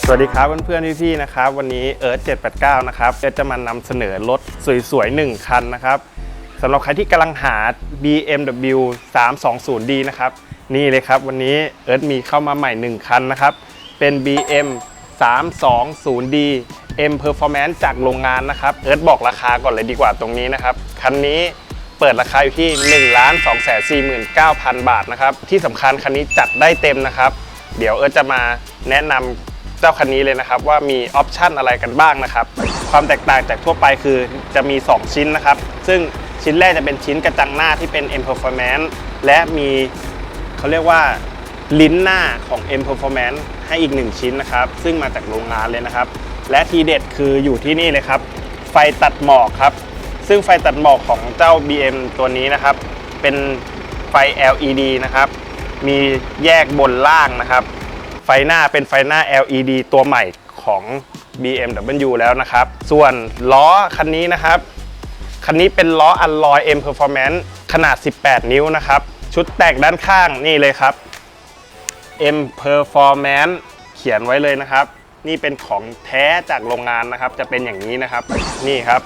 สวัสดีครับเพื่อนๆพี่ๆนะครับวันนี้เอิร์ธ789 นะครับเอิร์ธจะมานำเสนอรถสวยๆ 1 คันนะครับสำหรับใครที่กำลังหา BMW 320D นะครับนี่เลยครับวันนี้เอิร์ธมีเข้ามาใหม่ 1 คันนะครับเป็น BM 320D M Performance จากโรงงานนะครับเอิร์ธบอกราคาก่อนเลยดีกว่าตรงนี้นะครับคันนี้เปิดราคาอยู่ที่ 1 2 4 9 0 0 0บาทนะครับที่สำคัญคันนี้จัดได้เต็มนะครับ เดี๋ยวเอิร์ธจะมาแนะนำ เจ้าคันนี้เลยนะครับ ว่ามีออปชันอะไรกันบ้างนะครับ ความแตกต่างจากทั่วไปคือจะมี 2 ชิ้นนะครับ ซึ่งชิ้นแรกจะเป็นชิ้นกระจังหน้าที่เป็น M Performance และมีเขาเรียกว่าลิ้นหน้าของ M Performance ให้อีก 1 ชิ้นนะครับ ซึ่งมาจากโรงงานเลยนะครับ และทีเด็ดคืออยู่ที่นี่เลยครับ ไฟตัดหมอกครับ ซึ่งไฟตัดหมอกของเจ้า BM ตัวนี้นะครับ เป็นไฟ LED นะครับ มีแยกบนล่างนะครับ ไฟหน้าเป็นไฟหน้า LED ตัวใหม่ของ BMW แล้วนะครับ ส่วนล้อคันนี้นะครับ คันนี้เป็นล้ออัลลอย M Performance ขนาด 18 นิ้วนะครับ ชุดแต่งด้านข้างนี่เลยครับ M Performance เขียนไว้เลยนะครับ นี่เป็นของแท้จากโรงงานนะครับ จะเป็นอย่างนี้นะครับ นี่ครับ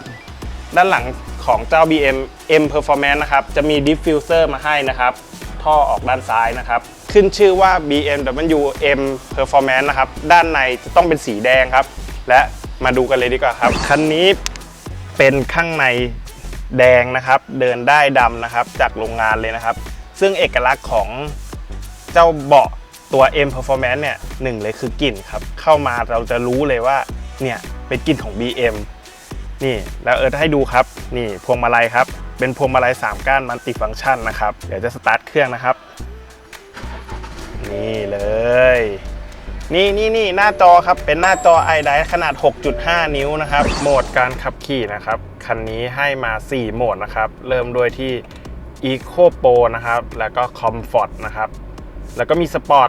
ด้านหลังของเจ้า BM M Performance นะครับ จะมี diffuser มาให้นะครับ ท่อออกด้านซ้ายนะครับ ขึ้นชื่อว่า BMW M Performance นะครับ ด้านในจะต้องเป็นสีแดงครับ และมาดูกันเลยดีกว่าครับ คันนี้เป็นข้างในแดงนะครับ เดินได้ดำนะครับ จากโรงงานเลยนะครับ ซึ่งเอกลักษณ์ของเจ้าเบาะตัว M Performance เนี่ยหนึ่งเลยคือกลิ่นครับ เข้ามาเราจะรู้เลยว่าเนี่ยเป็นกลิ่นของ BM นี่แล้วเอิร์ธให้ดูครับ นี่พวงมาลัยครับ เป็นพวงมาลัย3ก้านมัลติฟังก์ชันนะครับ เดี๋ยวจะสตาร์ทเครื่องนะครับ นี่เลย นี่นี่นี่หน้าจอครับเป็นหน้าจอ i d i ขนาด 6.5 นิ้วนะครับ โหมดการขับขี่นะครับ คันนี้ให้มา 4 โหมดนะครับ เริ่มด้วยที่ Eco Pro นะครับ แล้วก็ Comfort นะครับ แล้วก็มีสปอร์ต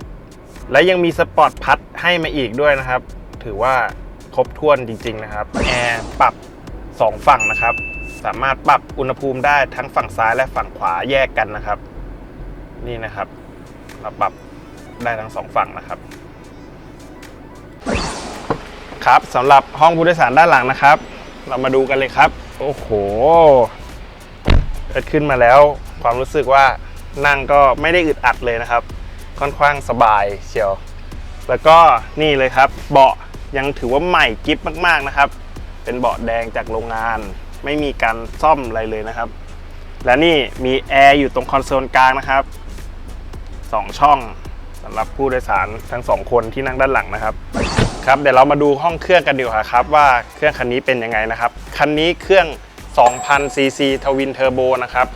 และยังมีสปอร์ตพัดให้มาอีกด้วยนะครับ ถือว่าครบถ้วนจริง ๆ นะครับแอร์ปรับ 2 ฝั่งนะครับ สามารถปรับอุณหภูมิได้ทั้งฝั่งซ้ายและฝั่งขวาแยกกันนะครับ นี่นะครับ เราปรับ ได้ทั้งสองฝั่งนะครับครับสำหรับห้องผู้โดยสารด้านหลังนะครับ เรามาดูกันเลยครับ โอ้โหเกิดขึ้นมาแล้วความรู้สึกว่านั่งก็ไม่ได้อึดอัดเลยนะครับ ค่อนข้างสบายเชียว แล้วก็นี่เลยครับ เบาะยังถือว่าใหม่กิฟมากๆนะครับ เป็นเบาะแดงจากโรงงาน ไม่มีการซ่อมอะไรเลยนะครับ และนี่มีแอร์อยู่ตรงคอนโซลกลางนะครับสองช่อง สำหรับผู้โดยสารทั้งสองคนที่นั่งด้านหลังนะครับครับเดี๋ยวเรามาดูห้องเครื่องกันดีกว่าครับว่าเครื่องคันนี้เป็นยังไงนะครับ คันนี้เครื่อง2,000ซีซีทวินเทอร์โบนะครับ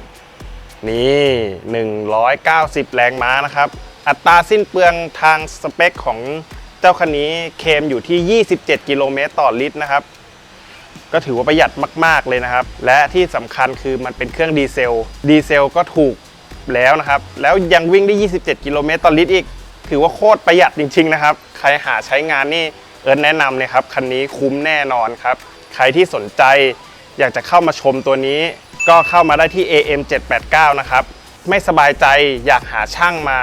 นี่ 190 แรงม้านะครับ อัตราสิ้นเปลืองทางสเปคของเจ้าคันนี้เคมอยู่ที่ 27 กิโลเมตรต่อลิตรนะครับ ก็ถือว่าประหยัดมาก ๆ เลยนะครับ และที่สำคัญคือมันเป็นเครื่องดีเซล ดีเซลก็ถูกแล้วนะครับ แล้วยังวิ่งได้ 27 กิโลเมตรต่อลิตรอีก ถือว่าโคตรประหยัดจริง ๆ นะครับ ใครหาใช้งานนี่เอิร์นแนะนำเลยครับคันนี้คุ้มแน่นอนครับ ใครที่สนใจอยากจะเข้ามาชมตัวนี้ ก็เข้ามาได้ที่ AM 789นะครับไม่สบายใจอยากหาช่างมา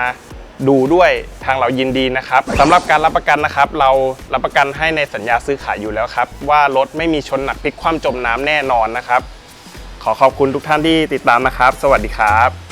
ดูด้วยทางเรายินดีนะครับสำหรับการรับประกันนะครับ เรารับประกันให้ในสัญญาซื้อขายอยู่แล้วครับ ว่ารถไม่มีชนหนักพลิกคว่ำจมน้ำแน่นอนนะครับ ขอขอบคุณทุกท่านที่ติดตามนะครับ สวัสดีครับ